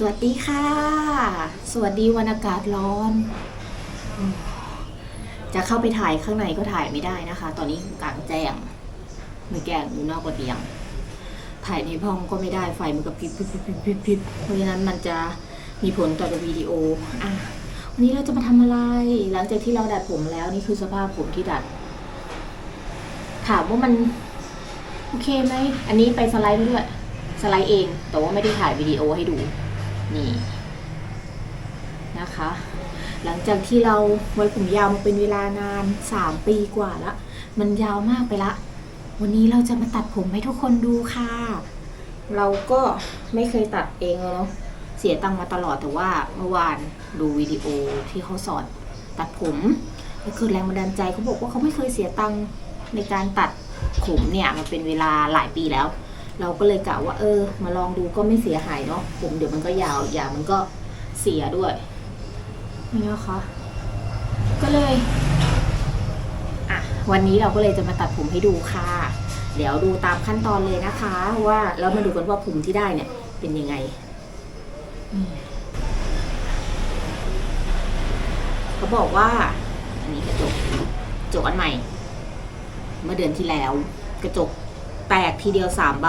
สวัสดีค่ะ สวัสดีวันอากาศร้อน จะเข้าไปถ่ายข้างในก็ถ่ายไม่ได้นะคะ ตอนนี้กลางแจ้งไม่แกงอยู่นอกระเบียง ถ่ายในห้องก็ไม่ได้ไฟมันก็พริบพริบพริบพริบพริบพริบเพราะฉะนั้นมันจะมีผลต่อวิดีโออะวันนี้เราจะมาทำอะไร หลังจากที่เราดัดผมแล้วนี่คือสภาพผมที่ดัด ถามว่ามัน โอเคไหมอันนี้ไปสไลด์ด้วยสไลด์เอง แต่ว่าไม่ได้ถ่ายวิดีโอให้ดู นี่นะคะ หลังจากที่เราไว้ผมยาวมาเป็นเวลานานสามปีกว่าละ มันยาวมากไปละ วันนี้เราจะมาตัดผมให้ทุกคนดูค่ะ เราก็ไม่เคยตัดเองเนาะเสียตังค์มาตลอดแต่ว่าเมื่อวานดูวิดีโอที่เขาสอนตัดผมแล้วเกิดแรงบันดาลใจเขาบอกว่าเขาไม่เคยเสียตังค์ในการตัดผมเนี่ยมาเป็นเวลาหลายปีแล้ว เราก็เลยกะว่าเออ มาลองดูก็ไม่เสียหายเนาะผมเดี๋ยวมันก็ยาวยางมันก็เสียด้วยนี่นะคะก็เลยอะวันนี้เราก็เลยจะมาตัดผมให้ดูค่ะ เดี๋ยวดูตามขั้นตอนเลยนะคะ ว่าแล้วมาดูกันว่าผมที่ได้เนี่ย เป็นยังไงเขาบอกว่า อันนี้กระจกกระจกอันใหม่ เมื่อเดือนที่แล้ว กระจก แตกทีเดียวสามใบ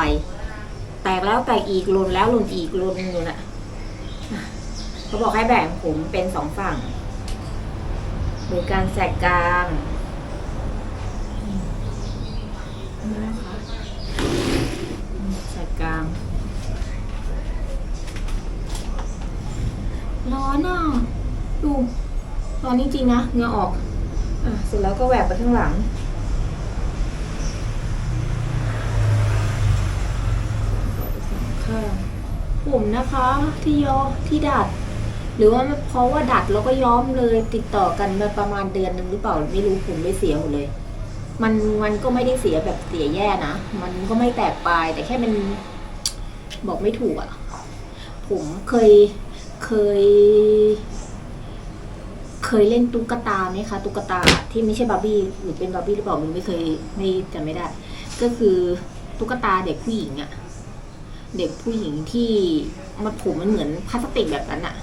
แตกแล้วแตกอีกหล่นแล้วหล่นอีกหล่นอยู่น่ะเขาบอกให้แบ่งผมเป็นสองฝั่งโดยการแสกกลางแสกกลางร้อนอะดูร้อนจริงๆนะเหงื่อออก อะ เสร็จแล้วก็แหวกไปข้างหลัง ค่ะผม นะคะ ที่ยอที่ดัด หรือว่าเพราะว่าดัดแล้วก็ย้อมเลยติดต่อกันมาประมาณเดือนหนึ่งหรือเปล่าไม่รู้ผมไม่เสียหมดเลย มันมันก็ไม่ได้เสียแบบเสียแย่นะมันก็ไม่แตกปลาย แต่แค่มันบอกไม่ถูกอะ่ะ ผมเคยเคย เคยเล่นตุ๊กตาไหมคะตุ๊กตาที่ไม่ใช่บาร์บี้หรือเป็นบาร์บี้หรือเปล่ามันไม่เคยไม่จำไม่ได้ ก็คือตุ๊กตาเด็กผู้หญิงอะ เด็กผู้หญิงที่มันผมมันเหมือนพลาสติกแบบนั้นอะ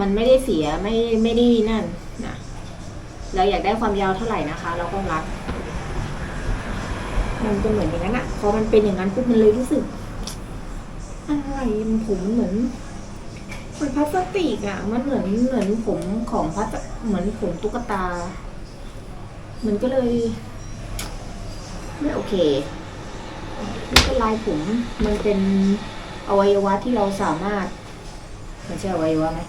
มันไม่ได้เสียไม่ไม่ได้นั่นนะเราอยากได้ความยาวเท่าไหร่นะคะ เราก็รัดมันจะเหมือนอย่างนั้นอะพอมันเป็นอย่างนั้นปุ๊บมันเลยรู้สึกอะไรมันผมเหมือนเหมือนพลาสติกอะมันเหมือนเหมือนผมของพลาสเหมือนผมตุ๊กตา มันก็เลย ไม่โอเค นี่ก็ลายผมมันเป็นอวัยวะที่เราสามารถ มันใช่อวัยวะไหม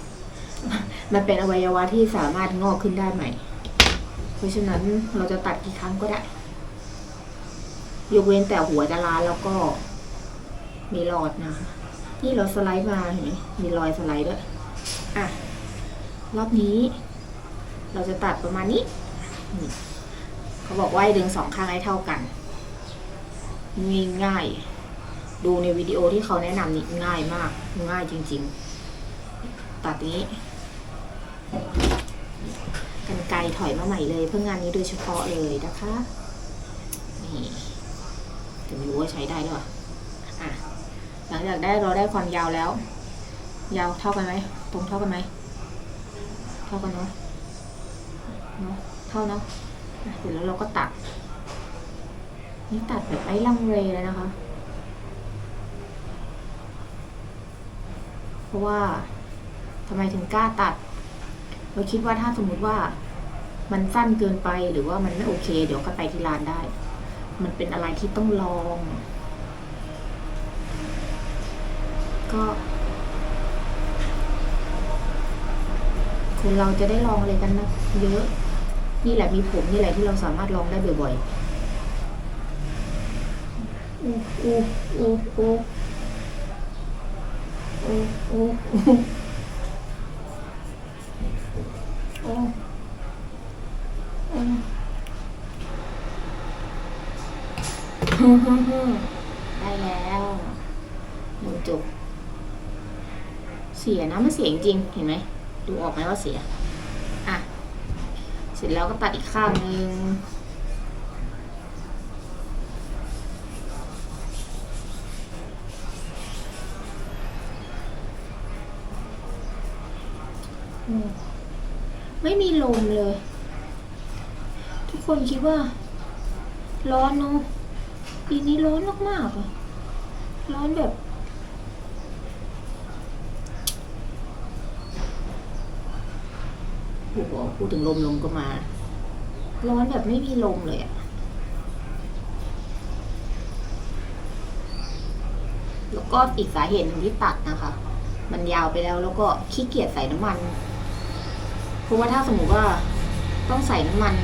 มันเป็นอวัยวะที่สามารถงอกขึ้นได้ใหม่ เพราะฉะนั้นเราจะตัดกี่ครั้งก็ได้ ยกเว้นแต่หัวจะลาแล้วก็มีรอดนะคะนี่เราสไลด์มาเห็นไหมมีรอยสไลด์ด้วย อะ รอบนี้ เราจะตัดประมาณนี้ เขาบอกว่าให้ดึงสองข้างให้เท่ากัน ง่ายง่ายๆ ดูในวิดีโอที่เขาแนะนำนี่ง่ายมาก ง่ายจริง ๆ ตัดนี้ กันไกรถอยมาใหม่เลย เพื่องานนี้โดยเฉพาะเลยนะคะนี่จะไม่รู้ว่าใช้ได้หรือเปล่าอะหลังจากได้เราได้ความยาวแล้ว ยาวเท่ากันไหมตรงเท่ากันไหมเท่ากันเนาะเนาะเท่าเนาะอะเสร็จแล้วเราก็ตัด นี่ตัดแบบไอ้ลังเรเลยนะคะ เพราะว่าทำไมถึงกล้าตัด เราคิดว่าถ้าสมมติว่ามันสั้นเกินไปหรือว่ามันไม่โอเค เดี๋ยวก็ไปที่ร้านได้ มันเป็นอะไรที่ต้องลอง ก็คุณเราจะได้ลองอะไรกันนะเยอะ นี่แหละมีผมนี่แหละที่เราสามารถลองได้บ่อยๆ ได้แล้วหนูจบเสียนะมันเสียจริงเห็นไหม ดูออกไหมว่าเสีย อะ เสร็จแล้วก็ตัดอีกข้างนึง ไม่มีลมเลย ทุกคนคิดว่า ร้อนเนาะปีนี้ร้อนมากๆอะร้อนแบบพูดบอกพูดถึงลมลมก็มา ร้อนแบบไม่มีลมเลยอะแล้วก็อีกสาเหตุหนึ่งที่ตัดนะคะ มันยาวไปแล้วแล้วก็ขี้เกียจใส่น้ำมัน เพราะว่าถ้าสมมติว่าต้องใส่น้ำมัน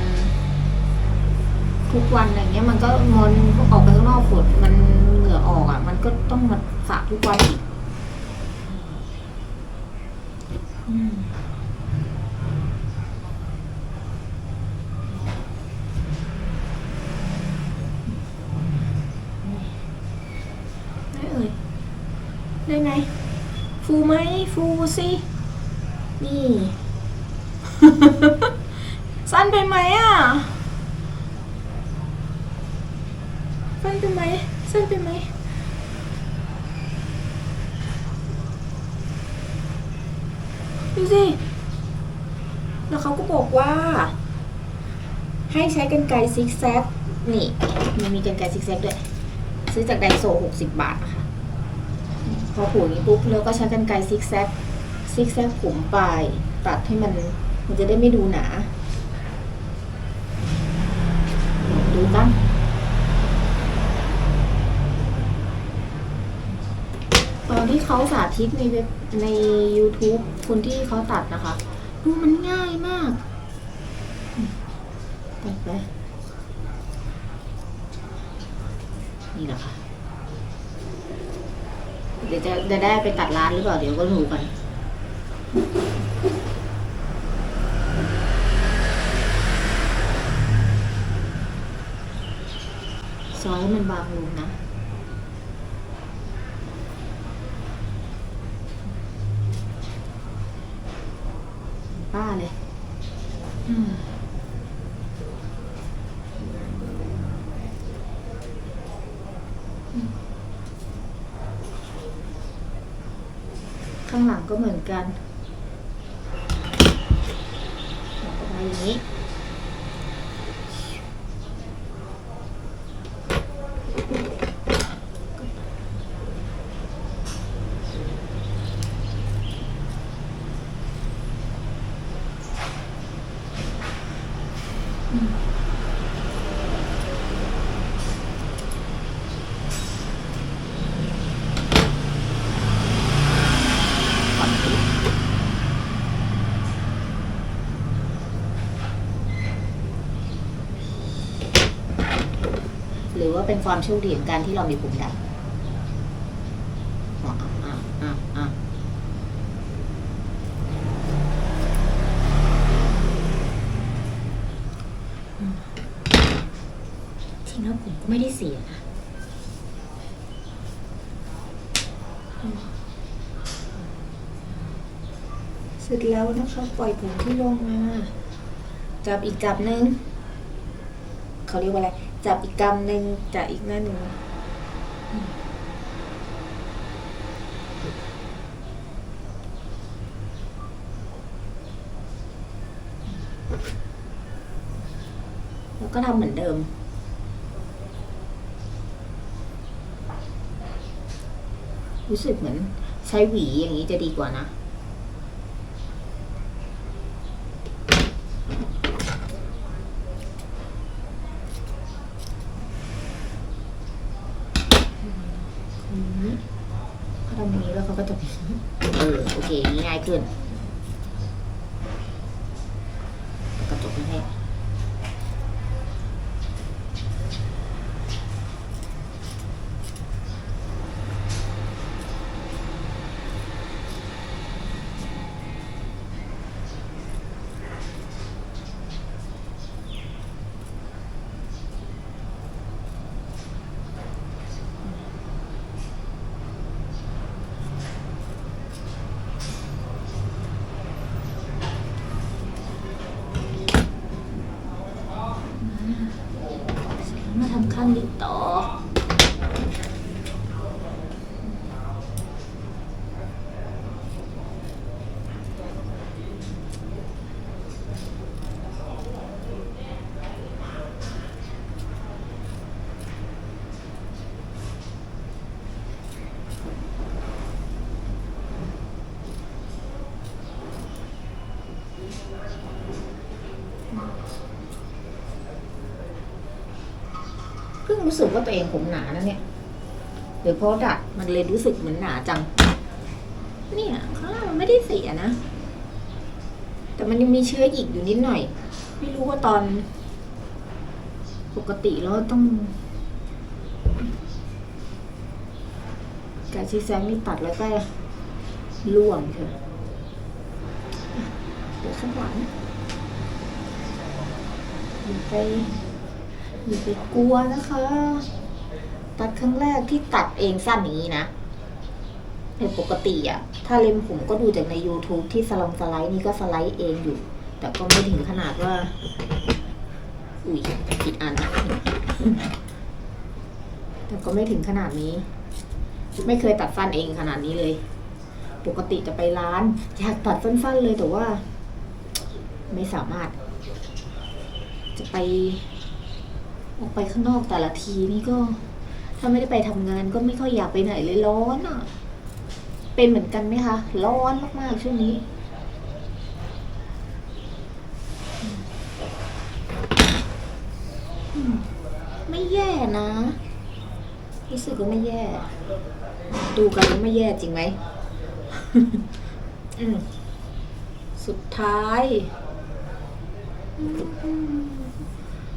ทุกวันอะไรเงี้ย มันก็มอนออกไปข้างนอกฝนมันเหงื่อออกอะ มันก็ต้องมาสระทุกวันอีกอืมได้เอ่ยได้ไหมฟูไหม ฟูสิ นี่ สั้นไปไหมอะสั้นไปไหมสั้นไปไหมดูสิแล้วเขาก็บอกว่า ให้ใช้กันไกรซิกแซกนี่มันมีกันไกรซิกแซกด้วย ซื้อจากไดโซหกสิบบาทนะคะพอผูกอย่างนี้ปุ๊บแล้วก็ใช้กันไกรซิกแซกซิกแซกผมปลายตัดให้มัน มันจะได้ไม่ดูหนา ดูกันตอนที่เขาสาธิตในเว็บใน YouTube คนที่เขาตัดนะคะ ดูมันง่ายมากตัดไป นี่แหละค่ะ เดี๋ยวจะจะได้ไปตัดร้านหรือเปล่า เดี๋ยวก็รู้กัน ซอยให้มันบางลงนะ ป้าเลย อืมข้างหลังก็เหมือนกันออกมาอย่างนี้ หรือว่าเป็นความโชคดีของการที่เรามีผมดำอะอะอะอะอืมจริงแล้วผมก็ ไม่ได้เสียนะอืมเสร็จแล้วนะคะ ปล่อยผมที่ลงมา จับอีกจับหนึ่งเขาเรียกว่าอะไร จับอีกกำหนึ่งจับอีกหน้าหนึ่งอืมแล้วก็ทำเหมือนเดิม รู้สึกเหมือนใช้หวีอย่างนี้จะดีกว่านะเขาทำอย่างนี้แล้วเขาก็จะเออโอเคง่ายขึ้น มาทำข้างนี้ต่อ อ รู้สึกว่าตัวเองผมหนานะเนี่ยหรือเพราะดัดมันเลยรู้สึกเหมือนหนาจัง เนี่ยข้างล่างมันไม่ได้เสียนะ แต่มันยังมีเชื้อหยิกอยู่นิดหน่อย ไม่รู้ว่าตอน ปกติแล้วต้องการชี้แซงนี่ตัดแล้วก็ล่วงเถอะเดี๋ยวสักหวันอย่าไป อย่าไปกลัวนะคะ ตัดครั้งแรกที่ตัดเองสั้นอย่างนี้นะเป็นปกติอะถ้าเล็มผมก็ดูจากใน YouTube ที่สลองสไลด์นี่ก็สไลด์เองอยู่ แต่ก็ไม่ถึงขนาดว่า อุ้ยผิดอัน แต่ก็ไม่ถึงขนาดนี้ ไม่เคยตัดฟันเองขนาดนี้เลย ปกติจะไปร้านอยากตัดสั้นๆเลยแต่ว่า ไม่สามารถ จะไป ออกไปข้างนอกแต่ละทีนี่ก็ ถ้าไม่ได้ไปทำงานก็ไม่ค่อยอยากไปไหนเลยร้อนอะ เป็นเหมือนกันไหมคะร้อนมากๆช่วงนี้ ไม่แย่นะรู้สึกว่าไม่แย่ ดูกันไม่แย่จริงไหม อืมสุดท้าย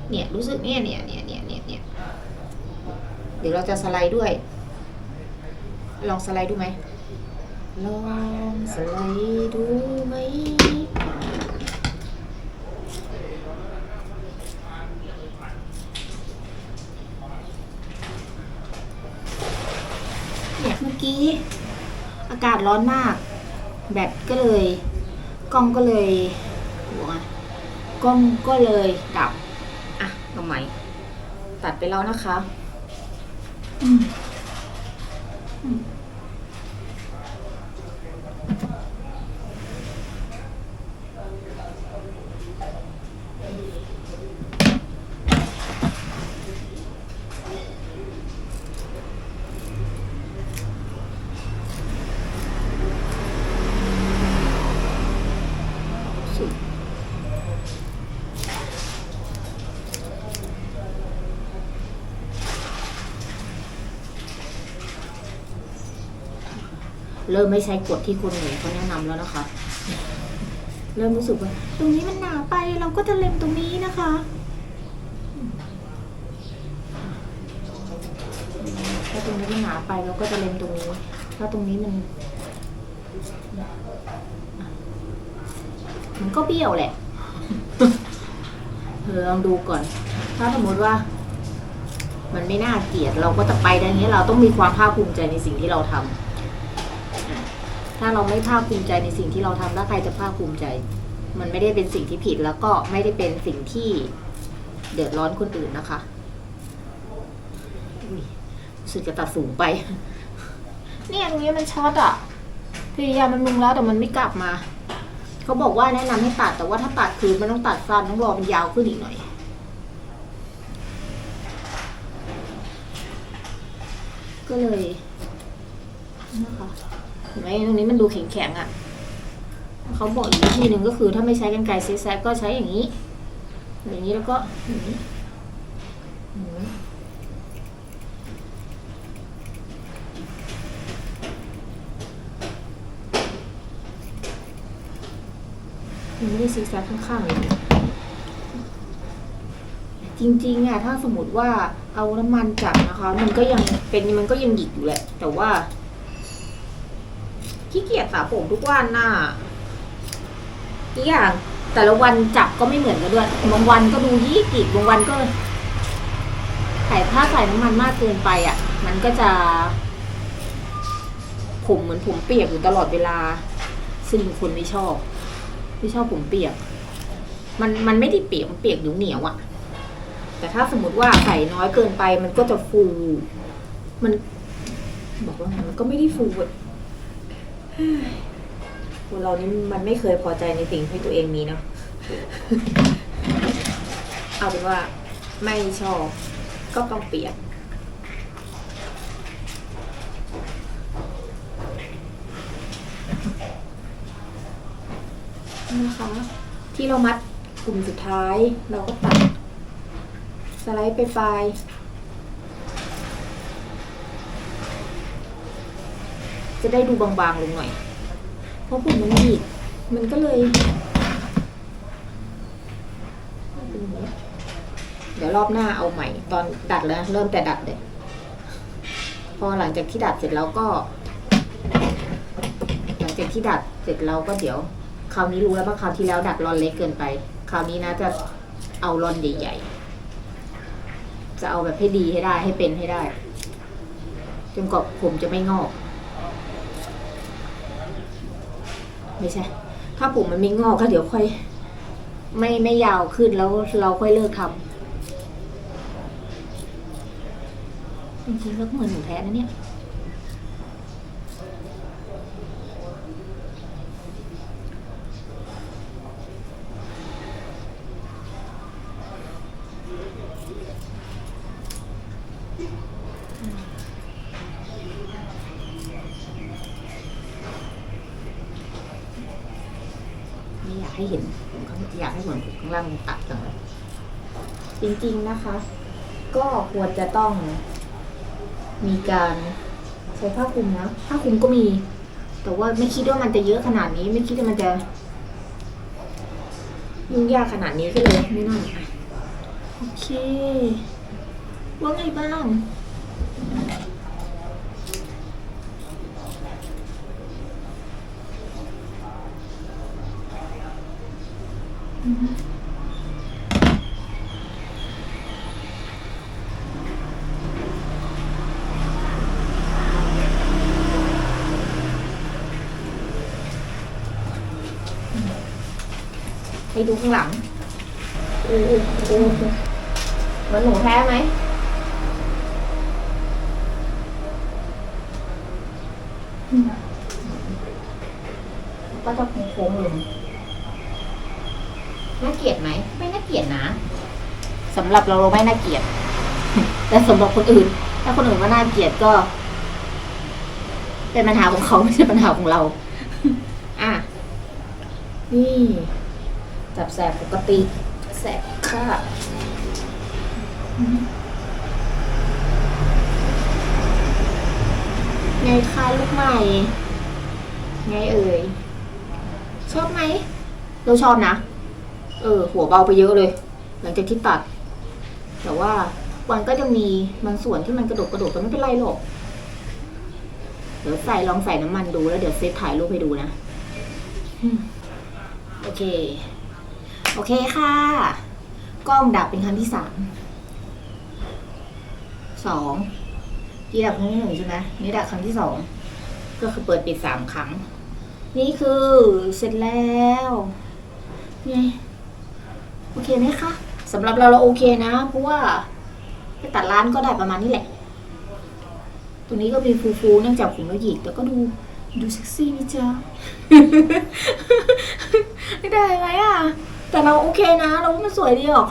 เนี่ยรู้สึกเนี่ยเนี่ยเนี่ยเนี่ยเนี่ยเนี่ยเดี๋ยวเราจะสไลด์ด้วย ลองสไลด์ดูไหมลองสไลด์ดูไหมเนี่ยเมื่อกี้อากาศร้อนมาก แบตก็เลย กล้องก็เลยหัวกล้องก็เลยดับ ทำไม ตัดไปแล้วนะคะ อืมอืม ริ่มไม่ใช้กฎที่คนอื่นเขาแนะนำแล้วนะคะ เริ่มรู้สึกว่า ตรงนี้มันหนาไปเราก็จะเล็มตรงนี้นะคะถ้าตรงนี้มันหนาไปเราก็จะเล็มตรงนี้ ถ้าตรงนี้มัน มันก็เบี้ยวแหละเออลองดูก่อน ถ้าสมมติว่า มันไม่น่าเกลียดเราก็จะไปดังนี้เราต้องมีความภาคภูมิใจในสิ่งที่เราทำอะ ถ้าเราไม่ภาคภูมิใจในสิ่งที่เราทำแล้วใครจะภาคภูมิใจ มันไม่ได้เป็นสิ่งที่ผิดแล้วก็ไม่ได้เป็นสิ่งที่เดือดร้อนคนอื่นนะคะอุ๊ยรู้สึกจะตัดสูงไป เนี่ยตรงนี้มันช็อตอะพยายามมันมุงแล้วแต่มันไม่กลับมาเขาบอกว่าแนะนำให้ตัดแต่ว่าถ้าตัดคือมันต้องตัดสั้นต้องรอมันยาวขึ้นอีกหน่อยก็เลยนะคะเห็นไหมตรงนี้มันดูแข็งๆอะเขาบอกอีกวิธีหนึ่งก็คือ ถ้าไม่ใช้กันไกรซิกแซกก็ใช้อย่างนี้ อย่างนี้แล้วก็อย่างนี้อย่างนี้มันไม่ได้ซิกแซกข้างๆเลยนะจริงๆอะถ้าสมมติว่าเอาน้ำมันจับนะคะ มันก็ยังเป็นมันก็ยังหยิกอยู่แหละ แต่ว่า ขี้เกียจสระผมทุกวันน่ะอีกอย่างแต่ละวันจับก็ไม่เหมือนกันด้วยบางวันก็ดูยี่กิกบางวันก็ใส่ถ้าใส่น้ำมันมากเกินไปอะ มันก็จะ ผมเหมือนผมเปียกอยู่ตลอดเวลา ซึ่งคนไม่ชอบ ไม่ชอบผมเปียก มันมันไม่ได้เปียกมันเปียกเหนียวเหนียวๆอะ แต่ถ้าสมมติว่าใส่น้อยเกินไป มันก็จะฟู มัน บอกว่าไงมันก็ไม่ได้ฟูอะ คนเรานี่มันไม่เคยพอใจในสิ่งที่ตัวเองมีเนาะ เอาเป็นว่าไม่ชอบ ก็ต้องเปลี่ยนนะคะ ที่เรามัดกลุ่มสุดท้ายเราก็ตัด สไลด์ไปปลาย จะได้ดูบางๆลงหน่อย เพราะผมมันหยิกมันก็เลย เดี๋ยวรอบหน้าเอาใหม่ ตอนดัดแล้ว เริ่มแต่ดัดเลย พอหลังจากที่ดัดเสร็จแล้วก็ หลังจากที่ดัดเสร็จแล้วก็เดี๋ยว คราวนี้รู้แล้วว่าคราวที่แล้วดัดรอนเล็กเกินไป คราวนี้นะจะเอารอนใหญ่ๆ จะเอาแบบให้ดีให้ได้ให้เป็นให้ได้ จนกว่าผมจะไม่งอก ไม่ใช่ ถ้าผมมันไม่งอกก็เดี๋ยวค่อย ไม่ไม่ยาวขึ้นแล้วเราค่อยเลิกทำจริงๆแล้วก็เหมือนหนูแท้นะเนี่ย ไม่อยากให้เห็นผมข้างอยางล่างมันตัดจังจริงๆนะคะ ก็ควรจะต้อง มีการใช้ผ้าคลุมนะผ้าคลุมก็มี แต่ว่าไม่คิดว่ามันจะเยอะขนาดนี้ ไม่คิดว่ามันจะยุ่งยากขนาดนี้ก็เลยไม่น่าโอเค ว่าไงบ้าง ให้ดูข้างหลังโอ้โหโอ้โหเหมือนหนูแท้ไหมก็จะโค้งๆลงน่าเกลียดไหม ไม่น่าเกลียดนะสำหรับเราเราไม่น่าเกลียด แต่สำหรับคนอื่น ถ้าคนอื่นว่าน่าเกลียดก็ เป็นปัญหาของเขาไม่ใช่ปัญหาของเรา อะ นี่ จับแสบปกติ แสบค่ะไงคะลูกใหม่ ไงเอ่ย ชอบไหม เราชอบนะ เออ หัวเบาไปเยอะเลย หลังจากที่ตัด แต่ว่าวันก็จะมีบางส่วนที่มันกระโดดกระโดดแต่ไม่เป็นไรหรอก เดี๋ยวใส่ลองใส่น้ำมันดูแล้วเดี๋ยวเซตถ่ายรูปให้ดูนะ โอเค โอเคค่ะ กล้องดับเป็นครั้งที่สาม สองที่ดับครั้งที่หนึ่งใช่ไหมนี่ดับครั้งที่สอง ก็คือเปิดปิดสามครั้ง นี่คือเสร็จแล้วไงโอเคไหมคะสำหรับเราเราโอเคนะ เพราะว่าไปตัดร้านก็ได้ประมาณนี้แหละ ตรงนี้ก็มีฟูๆเนื่องจากผมเราหยิกแต่ก็ดูดูเซ็กซี่นี่จ้าไม่ได้ไหมอะ แต่เราโอเคนะเราว่ามันสวยดีออก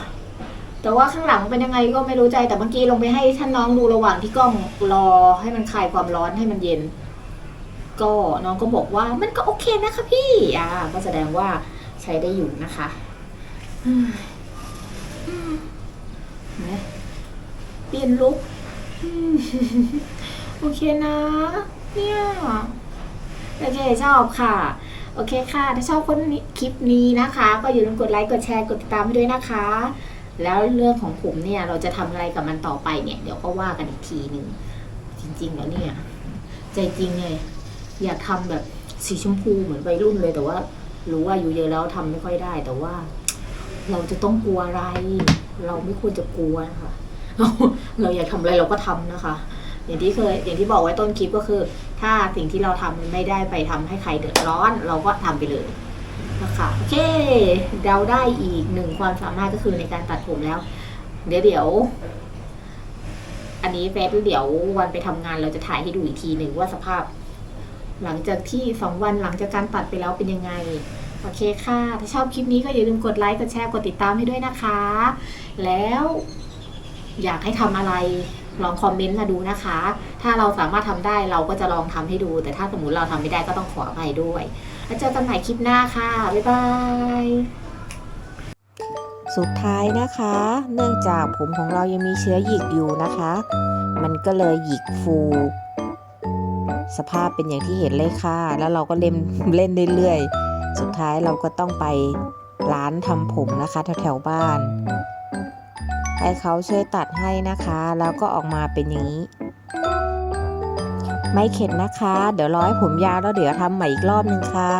แต่ว่าข้างหลังเป็นยังไงก็ไม่รู้ใจแต่เมื่อกี้ลงไปให้ท่านน้องดูระหว่างที่กล้องรอให้มันคลายความร้อนให้มันเย็น ก็น้องก็บอกว่ามันก็โอเคนะคะพี่อ่าก็แสดงว่าใช้ได้อยู่นะคะเห็นไหมเปลี่ยนลุคโอเคนะ เนี่ยโอเคชอบค่ะ โอเคค่ะ ถ้าชอบคนนี้คลิปนี้นะคะ ก็อย่าลืมกดไลค์กดแชร์กดติดตามให้ด้วยนะคะ แล้วเรื่องของผมเนี่ยเราจะทำอะไรกับมันต่อไปเนี่ย เดี๋ยวก็ว่ากันอีกทีหนึ่งจริง ๆ แล้วเนี่ย ใจจริงเลยอยากทำแบบสีชมพูเหมือนวัยรุ่นเลย แต่ว่ารู้ว่าอยู่เยอะแล้วทำไม่ค่อยได้ แต่ว่า เราจะต้องกลัวอะไร เราไม่ควรจะกลัวนะคะเราเราอยากทำอะไรเราก็ทำนะคะ อย่างที่เคยอย่างที่บอกไว้ต้นคลิปก็คือ ถ้าสิ่งที่เราทำมันไม่ได้ไปทำให้ใครเดือดร้อน เราก็ทำไปเลยนะคะโอเคเราได้อีกหนึ่งความสามารถก็คือในการตัดผมแล้ว เดี๋ยวเดี๋ยว อันนี้เฟซเดี๋ยววันไปทำงานเราจะถ่ายให้ดูอีกทีหนึ่งว่าสภาพ หลังจากที่สองวันหลังจากการตัดไปแล้วเป็นยังไงโอเคค่ะ ถ้าชอบคลิปนี้ก็อย่าลืมกดไลค์ กดแชร์ กดติดตามให้ด้วยนะคะ แล้วอยากให้ทำอะไร ลองคอมเมนต์มาดูนะคะ ถ้าเราสามารถทำได้เราก็จะลองทำให้ดู แต่ถ้าสมมติเราทำไม่ได้ก็ต้องขออภัยด้วย แล้วเจอกันใหม่คลิปหน้าค่ะ บ๊ายบายสุดท้ายนะคะ เนื่องจากผมของเรายังมีเชื้อหยิกอยู่นะคะ มันก็เลยหยิกฟู สภาพเป็นอย่างที่เห็นเลยค่ะ แล้วเราก็เล่นเล่นเรื่อยๆ สุดท้ายเราก็ต้องไปร้านทำผมนะคะแถวๆบ้าน ให้เขาช่วยตัดให้นะคะ แล้วก็ออกมาเป็นอย่างนี้ ไม่เข็ดนะคะ เดี๋ยวร้อยผมยาวแล้วเดี๋ยวทำใหม่อีกรอบนึงค่ะ